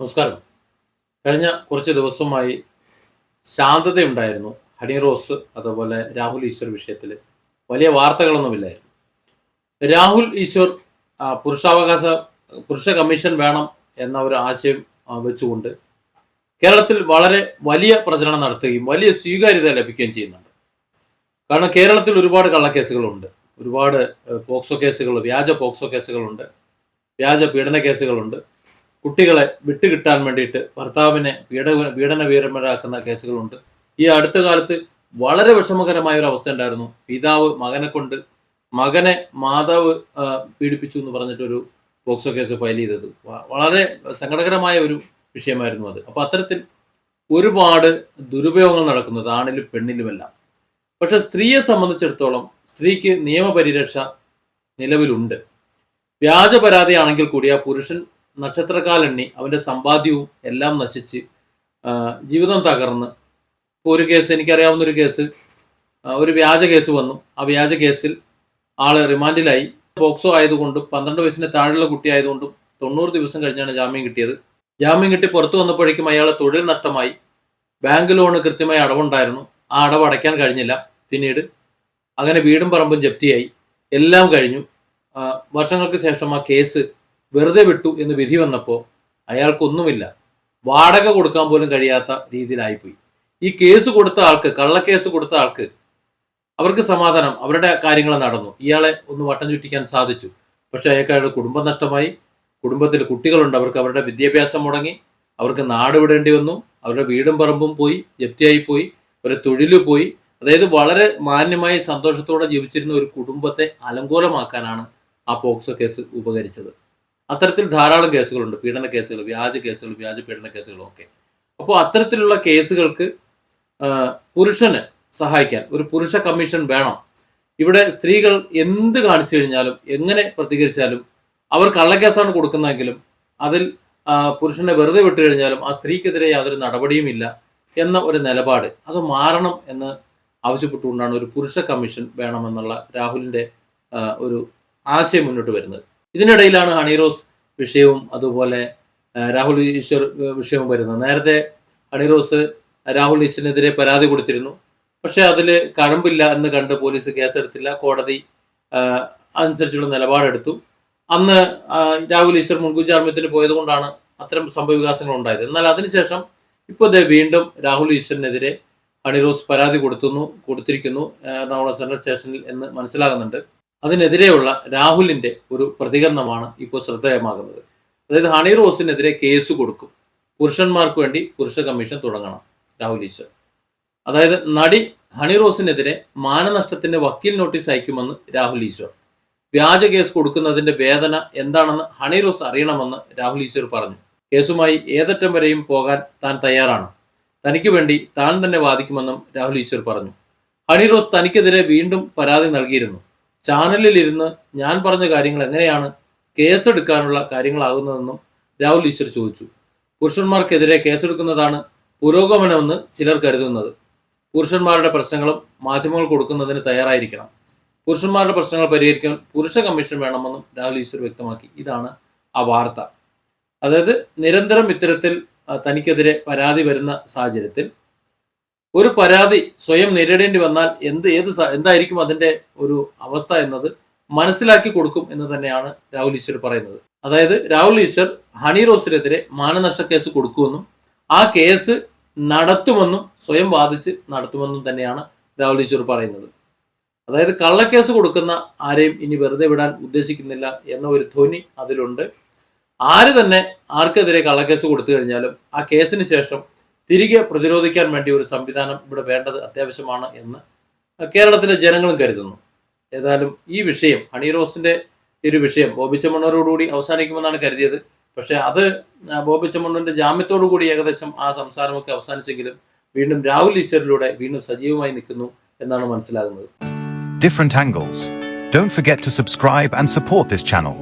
നമസ്കാരം. കഴിഞ്ഞ കുറച്ച് ദിവസമായി ശാന്തതയുണ്ടായിരുന്നു. ഹണി റോസ് അതുപോലെ രാഹുൽ ഈശ്വർ വിഷയത്തിൽ വലിയ വാർത്തകളൊന്നുമില്ലായിരുന്നു. രാഹുൽ ഈശ്വർ പുരുഷാവകാശ പുരുഷ കമ്മീഷൻ വേണം എന്ന ഒരു ആശയം വെച്ചുകൊണ്ട് കേരളത്തിൽ വളരെ വലിയ പ്രചരണം നടത്തുകയും വലിയ സ്വീകാര്യത ലഭിക്കുകയും ചെയ്യുന്നുണ്ട്. കാരണം കേരളത്തിൽ ഒരുപാട് കള്ളക്കേസുകളുണ്ട്. ഒരുപാട് പോക്സോ കേസുകൾ വ്യാജ പോക്സോ കേസുകളുണ്ട്. വ്യാജ പീഡന കേസുകളുണ്ട്. കുട്ടികളെ വിട്ടുകിട്ടാൻ വേണ്ടിയിട്ട് ഭർത്താവിനെ പീഡ പീഡന വീരമരാക്കുന്ന കേസുകളുണ്ട് ഈ അടുത്ത കാലത്ത് വളരെ വിഷമകരമായ ഒരു അവസ്ഥ ഉണ്ടായിരുന്നു പിതാവ് മകനെ കൊണ്ട് മകനെ മാതാവ് പീഡിപ്പിച്ചു എന്ന് പറഞ്ഞിട്ടൊരു പോക്സോ കേസ് ഫയൽ ചെയ്തത് വളരെ സങ്കടകരമായ ഒരു വിഷയമായിരുന്നു അത് അപ്പൊ അത്തരത്തിൽ ഒരുപാട് ദുരുപയോഗങ്ങൾ നടക്കുന്നത് ആണിലും പെണ്ണിലുമെല്ലാം പക്ഷെ സ്ത്രീയെ സംബന്ധിച്ചിടത്തോളം സ്ത്രീക്ക് നിയമപരിരക്ഷ നിലവിലുണ്ട് വ്യാജ പരാതിയാണെങ്കിൽ കൂടി ആ പുരുഷൻ നക്ഷത്രക്കാലെണ്ണി അവന്റെ സമ്പാദ്യവും എല്ലാം നശിച്ച് ജീവിതം തകർന്ന്. ഒരു കേസ് എനിക്കറിയാവുന്ന ഒരു കേസ് ഒരു വ്യാജ കേസ് വന്നു. ആ വ്യാജ കേസിൽ ആൾ റിമാൻഡിലായി. പോക്സോ ആയതുകൊണ്ടും പന്ത്രണ്ട് വയസ്സിന് താഴെയുള്ള കുട്ടി ആയതുകൊണ്ടും തൊണ്ണൂറ് ദിവസം കഴിഞ്ഞാണ് ജാമ്യം കിട്ടിയത്. ജാമ്യം കിട്ടി പുറത്തു വന്നപ്പോഴേക്കും അയാളെ തൊഴിൽ നഷ്ടമായി. ബാങ്ക് ലോണ് കൃത്യമായി അടവുണ്ടായിരുന്നു. ആ അടവ് അടയ്ക്കാൻ കഴിഞ്ഞില്ല. പിന്നീട് അങ്ങനെ വീടും പറമ്പും ജപ്തിയായി. എല്ലാം കഴിഞ്ഞു. വർഷങ്ങൾക്ക് ശേഷം ആ കേസ് വെറുതെ വിട്ടു എന്ന് വിധി വന്നപ്പോൾ അയാൾക്കൊന്നുമില്ല. വാടക കൊടുക്കാൻ പോലും കഴിയാത്ത രീതിയിലായിപ്പോയി. ഈ കേസ് കൊടുത്ത ആൾക്ക് കള്ളക്കേസ് കൊടുത്ത ആൾക്ക് അവർക്ക് സമാധാനം അവരുടെ കാര്യങ്ങൾ നടന്നു. ഇയാളെ ഒന്ന് വട്ടം ചുറ്റിക്കാൻ സാധിച്ചു. പക്ഷെ അയാൾക്ക് അയാളുടെ കുടുംബം നഷ്ടമായി. കുടുംബത്തിൽ കുട്ടികളുണ്ട്. അവർക്ക് അവരുടെ വിദ്യാഭ്യാസം മുടങ്ങി. അവർക്ക് നാട് വിടേണ്ടി വന്നു. അവരുടെ വീടും പറമ്പും പോയി. ജപ്തിയായി പോയി. ഒരു തൊഴിൽ പോയി. അതായത് വളരെ മാന്യമായി സന്തോഷത്തോടെ ജീവിച്ചിരുന്ന ഒരു കുടുംബത്തെ അലങ്കോലമാക്കാനാണ് ആ പോക്സോ കേസ് ഉപകരിച്ചത്. അത്തരത്തിൽ ധാരാളം കേസുകളുണ്ട്. പീഡന കേസുകൾ വ്യാജ കേസുകൾ വ്യാജ പീഡന കേസുകളും ഒക്കെ. അപ്പോൾ അത്തരത്തിലുള്ള കേസുകൾക്ക് പുരുഷന് സഹായിക്കാൻ ഒരു പുരുഷ കമ്മീഷൻ വേണം. ഇവിടെ സ്ത്രീകൾ എന്ത് കാണിച്ചു കഴിഞ്ഞാലും എങ്ങനെ പ്രതികരിച്ചാലും അവർ കള്ളക്കേസാണ് കൊടുക്കുന്നതെങ്കിലും അതിൽ പുരുഷനെ വെറുതെ വിട്ടു കഴിഞ്ഞാലും ആ സ്ത്രീക്കെതിരെ യാതൊരു നടപടിയും ഇല്ല എന്ന ഒരു നിലപാട്. അത് മാറണം എന്ന് ആവശ്യപ്പെട്ടുകൊണ്ടാണ് ഒരു പുരുഷ കമ്മീഷൻ വേണമെന്നുള്ള രാഹുലിന്റെ ഒരു ആശയം മുന്നോട്ട് വരുന്നത്. ഇതിനിടയിലാണ് ഹണിറോസ് വിഷയവും അതുപോലെ രാഹുൽ ഈശ്വർ വിഷയവും വരുന്നത്. നേരത്തെ ഹണിറോസ് രാഹുൽ ഈശ്വറിനെതിരെ പരാതി കൊടുത്തിരുന്നു. പക്ഷെ അതിൽ കഴമ്പില്ല എന്ന് കണ്ട് പോലീസ് കേസെടുത്തില്ല. കോടതി അനുസരിച്ചുള്ള നിലപാടെടുത്തു. അന്ന് രാഹുൽ ഈശ്വർ മുൻകൂർ ജാമ്യത്തിന് പോയത് കൊണ്ടാണ് അത്തരം സംഭവവികാസങ്ങൾ ഉണ്ടായത്. എന്നാൽ അതിനുശേഷം ഇപ്പോൾ ദേ വീണ്ടും രാഹുൽ ഈശ്വറിനെതിരെ ഹണിറോസ് പരാതി കൊടുത്തുന്നു കൊടുത്തിരിക്കുന്നു എറണാകുളം സെൻട്രൽ സ്റ്റേഷനിൽ എന്ന് മനസ്സിലാകുന്നുണ്ട്. അതിനെതിരെയുള്ള രാഹുലിന്റെ ഒരു പ്രതികരണമാണ് ഇപ്പോൾ ശ്രദ്ധേയമാകുന്നത്. അതായത് ഹണി റോസിനെതിരെ കേസ് കൊടുക്കും. പുരുഷന്മാർക്ക് വേണ്ടി പുരുഷ കമ്മീഷൻ തുടങ്ങണം രാഹുൽ ഈശ്വർ. അതായത് നടി ഹണി റോസിനെതിരെ മാനനഷ്ടത്തിന്റെ വക്കീൽ നോട്ടീസ് അയക്കുമെന്ന് രാഹുൽ ഈശ്വർ. വ്യാജ കേസ് കൊടുക്കുന്നതിന്റെ വേദന എന്താണെന്ന് ഹണി റോസ് അറിയണമെന്ന് രാഹുൽ ഈശ്വർ പറഞ്ഞു. കേസുമായി ഏതറ്റം വരെയും പോകാൻ താൻ തയ്യാറാണ്. തനിക്ക് വേണ്ടി താൻ തന്നെ വാദിക്കുമെന്നും രാഹുൽ ഈശ്വർ പറഞ്ഞു. ഹണി റോസ് തനിക്കെതിരെ വീണ്ടും പരാതി നൽകിയിരുന്നു. ചാനലിൽ ഇരുന്ന് ഞാൻ പറഞ്ഞ കാര്യങ്ങൾ എങ്ങനെയാണ് കേസെടുക്കാനുള്ള കാര്യങ്ങളാകുന്നതെന്നും രാഹുൽ ഈശ്വർ ചോദിച്ചു. പുരുഷന്മാർക്കെതിരെ കേസെടുക്കുന്നതാണ് പുരോഗമനമെന്ന് ചിലർ കരുതുന്നത്. പുരുഷന്മാരുടെ പ്രശ്നങ്ങളും മാധ്യമങ്ങൾ കൊടുക്കുന്നതിന് തയ്യാറായിരിക്കണം. പുരുഷന്മാരുടെ പ്രശ്നങ്ങൾ പരിഹരിക്കാൻ പുരുഷ കമ്മീഷൻ വേണമെന്നും രാഹുൽ ഈശ്വർ വ്യക്തമാക്കി. ഇതാണ് ആ വാർത്ത. അതായത് നിരന്തരം ഇത്തരത്തിൽ തനിക്കെതിരെ പരാതി വരുന്ന സാഹചര്യത്തിൽ ഒരു പരാതി സ്വയം നേരിടേണ്ടി വന്നാൽ എന്ത് ഏത് എന്തായിരിക്കും അതിന്റെ ഒരു അവസ്ഥ എന്നത് മനസ്സിലാക്കി കൊടുക്കും എന്ന് തന്നെയാണ് രാഹുൽ ഈശ്വർ പറയുന്നത്. അതായത് രാഹുൽ ഈശ്വർ ഹണി റോസിനെതിരെ മാനനഷ്ട കേസ് കൊടുക്കുമെന്നും ആ കേസ് നടത്തുമെന്നും സ്വയം വാദിച്ച് നടത്തുമെന്നും തന്നെയാണ് രാഹുൽ ഈശ്വർ പറയുന്നത്. അതായത് കള്ളക്കേസ് കൊടുക്കുന്ന ആരെയും ഇനി വെറുതെ വിടാൻ ഉദ്ദേശിക്കുന്നില്ല എന്ന ഒരു ധ്വനി അതിലുണ്ട്. ആര് തന്നെ ആർക്കെതിരെ കള്ളക്കേസ് കൊടുത്തു കഴിഞ്ഞാലും ആ കേസിന് ശേഷം തിരികെ പ്രതിരോധിക്കാൻ വേണ്ടി ഒരു സംവിധാനം ഇവിടെ വേണ്ടത് അത്യാവശ്യമാണ് എന്ന് കേരളത്തിലെ ജനങ്ങളും കരുതുന്നു ഏതായാലും ഈ വിഷയം ഹണി റോസിന്റെ ഒരു വിഷയം ബോബി ചെമ്മണ്ണൂരോടുകൂടി അവസാനിക്കുമെന്നാണ് കരുതിയത് പക്ഷേ അത് ബോബി ചെമ്മണ്ണൂരിന്റെ ജാമ്യത്തോടു കൂടി ഏകദേശം ആ സംസാരമൊക്കെ അവസാനിച്ചെങ്കിലും വീണ്ടും രാഹുൽ ഈശ്വരിലൂടെ വീണ്ടും സജീവമായി നിൽക്കുന്നു എന്നാണ് മനസ്സിലാകുന്നത് different angles. Don't forget to subscribe and support this channel.